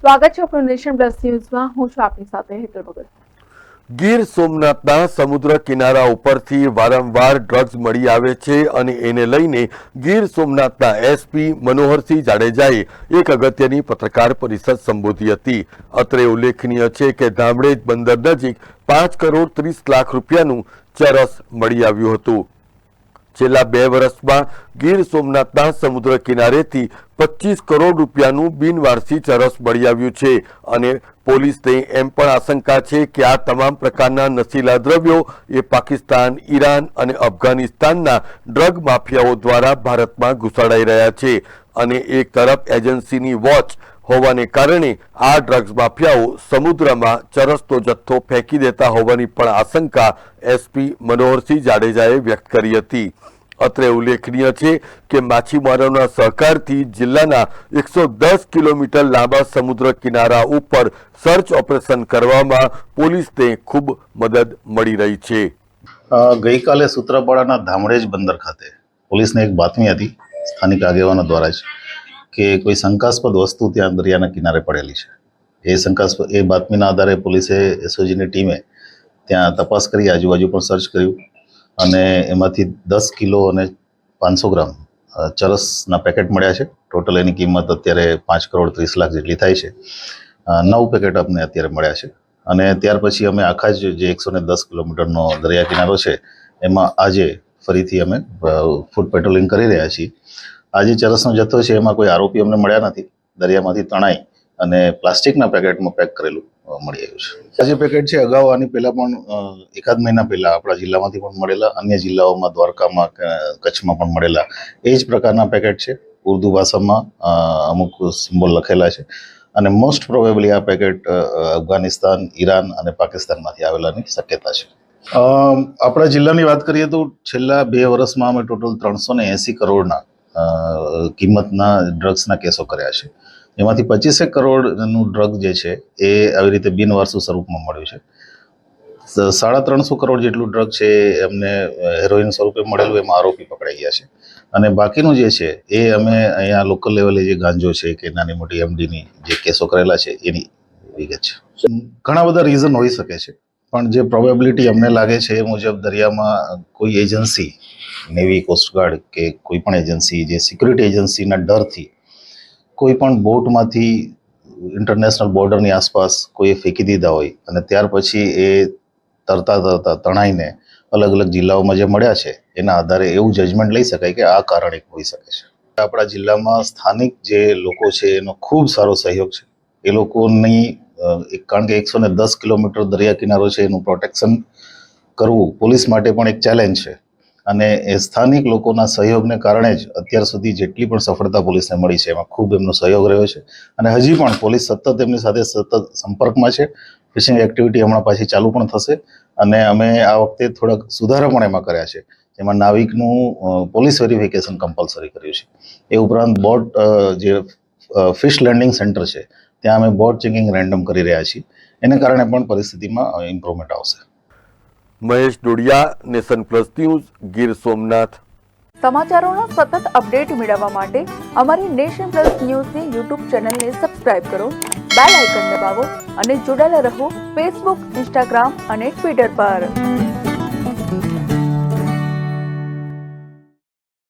સ્વાગત છે આપણું પ્લસ ન્યૂઝમાં. હું છું આપની સાથે હેતલ ભગત. ગીર સોમનાથના સમુદ્ર કિનારા ઉપરથી વારંવાર ડ્રગ્સ મળી આવે છે અને એને લઈને ગીર સોમનાથના એસપી મનોહરસિંહ જાડેજાએ એક અગત્યની પત્રકાર પરિષદ સંબોધી હતી. અત્રે ઉલ્લેખનીય છે કે ધામડેજ બંદર નજીક પાંચ કરોડ ત્રીસ લાખ રૂપિયાનું ચરસ મળી આવ્યું હતું. છેલ્લા બે વર્ષમાં ગીર સોમનાથના સમુદ્ર કિનારેથી પચીસ કરોડ રૂપિયાનું બિનવારસી ચરસ મળી આવ્યું છે અને પોલીસને એમ પણ આશંકા છે કે આ તમામ પ્રકારના નશીલા દ્રવ્યો એ પાકિસ્તાન, ઈરાન અને અફઘાનિસ્તાનના ડ્રગ માફિયાઓ દ્વારા ભારતમાં ઘુસાડાઈ રહ્યા છે. અને એક તરફ એજન્સીની વોચ હોવાને કારણે આ ડ્રગ્સ માફિયાઓ સમુદ્રમાં ચરસનો જથ્થો ફેંકી દેતા હોવાની પણ આશંકા એસપી મનોહરસિંહ જાડેજાએ વ્યક્ત કરી હતી. અત્રે ઉલ્લેખનીય છે કે માછીમારોના સહકારથી જિલ્લાના એકસો દસ કિલોમીટર લાંબા સમુદ્ર કિનારા ઉપર સર્ચ ઓપરેશન કરવામાં પોલીસને ખૂબ મદદ મળી રહી છે. ગઈકાલે સૂત્રાપાડાના ધામડેજ બંદર ખાતે પોલીસને એક બાતમી હતી. સ્થાનિક આગેવાનો દ્વારા જ કે કોઈ શંકાસ્પદ વસ્તુ ત્યાં દરિયાના કિનારે પડેલી છે. એ શંકાસ્પદ, એ બાતમીના આધારે પોલીસે એસઓજીની ટીમે ત્યાં તપાસ કરી, આજુબાજુ પણ સર્ચ કર્યું અને એમાંથી દસ કિલો અને પાંચસો ગ્રામ ચરસના પેકેટ મળ્યા છે. ટોટલ એની કિંમત અત્યારે પાંચ કરોડ ત્રીસ લાખ જેટલી થાય છે. નવ પેકેટ અમને અત્યારે મળ્યા છે. અને ત્યાર પછી અમે આખા જ જે એકસો ને દસ કિલોમીટરનો દરિયા કિનારો છે, એમાં આજે ફરીથી અમે ફૂડ પેટ્રોલિંગ કરી રહ્યા છીએ. આજે ચરસનો જથ્થો છે, એમાં કોઈ આરોપી અમને મળ્યા નથી. દરિયામાંથી તણાઈ અને પ્લાસ્ટિકના પેકેટમાં પેક કરેલું મળી આવ્યું છે. આ જે પેકેટ છે, અગાઉ આની પહેલાં પણ એકાદ મહિના પહેલાં આપણા જિલ્લામાંથી પણ મળેલા, અન્ય જિલ્લાઓમાં, દ્વારકામાં કચ્છમાં પણ મળેલા, એ જ પ્રકારના પેકેટ છે. ઉર્દુ ભાષામાં અમુક સિમ્બોલ લખેલા છે. અને મોસ્ટ પ્રોબેબલી આ પેકેટ અફઘાનિસ્તાન, ઈરાન અને પાકિસ્તાનમાંથી આવેલાની શક્યતા છે. આપણા જિલ્લાની વાત કરીએ તો છેલ્લા બે વર્ષમાં અમે ટોટલ ત્રણસો ને એંસી કરોડના કિંમતના ડ્રગ્સના કેસો કર્યા છે. એમાંથી પચીસેક કરોડનું ડ્રગ જે છે, એ આવી રીતે બિનવારસુ સ્વરૂપમાં મળ્યું છે. સાડા ત્રણસો કરોડ જેટલું ડ્રગ છે એ અમને હેરોઇન સ્વરૂપે મળેલું, એમાં આરોપી પકડાઈ ગયા છે. અને બાકીનું જે છે, એ અમે અહીંયા લોકલ લેવલે જે ગાંજો છે, કે નાની મોટી એમડીની જે કેસો કરેલા છે, એની વિગત છે. ઘણા બધા રીઝન હોઈ શકે છે. પણ જે પ્રોબેબિલિટી અમને લાગે છે એ મુજબ દરિયામાં કોઈ એજન્સી નેવી કોસ્ટગાર્ડ કે કોઈ પણ એજન્સી જે સિક્યુરિટી એજન્સીના ડરથી કોઈ પણ બોટમાંથી ઇન્ટરનેશનલ બોર્ડરની આસપાસ કોઈએ ફેંકી દીધા હોય અને ત્યાર પછી એ તરતા તરતા તણાઈને અલગ અલગ જિલ્લાઓમાં જે મળ્યા છે, એના આધારે એવું જજમેન્ટ લઈ શકાય કે આ કારણ એક હોઈ શકે છે. આપણા જિલ્લામાં સ્થાનિક જે લોકો છે એનો ખૂબ સારો સહયોગ છે. એ લોકોની કારણ કે એકસો ને દસ કિલોમીટર દરિયા કિનારો છે, એનું પ્રોટેક્શન કરવું પોલીસ માટે પણ એક ચેલેન્જ છે. અને એ સ્થાનિક લોકોના સહયોગને કારણે જ અત્યાર સુધી જેટલી પણ સફળતા પોલીસને મળી છે, એમાં ખૂબ એમનો સહયોગ રહ્યો છે. અને હજી પણ પોલીસ સતત એમની સાથે સતત સંપર્કમાં છે. ફિશિંગ એક્ટિવિટી હમણાં પાછી ચાલુ પણ થશે. અને અમે આ વખતે થોડાક સુધારા પણ એમાં કર્યા છે. એમાં નાવિકનું પોલીસ વેરિફિકેશન કમ્પલસરી કર્યું છે. એ ઉપરાંત બોટ જે ફિશ લેન્ડિંગ સેન્ટર છે ત્યાં અમે બોટ ચેકિંગ રેન્ડમ કરી રહ્યા છીએ. એને કારણે પણ પરિસ્થિતિમાં ઇમ્પ્રુવમેન્ટ આવશે. Mahesh Dodiya nation plus news Gir Somnath. સમાચારોનો સતત અપડેટ મેળવવા માટે અમારી નેશન પ્લસ ન્યૂઝની યુટ્યુબ ચેનલને સબસ્ક્રાઇબ કરો બેલ આઇકન દબાવો અને જોડાયેલા રહો ફેસબુક ઇન્સ્ટાગ્રામ અને ટ્વિટર પર.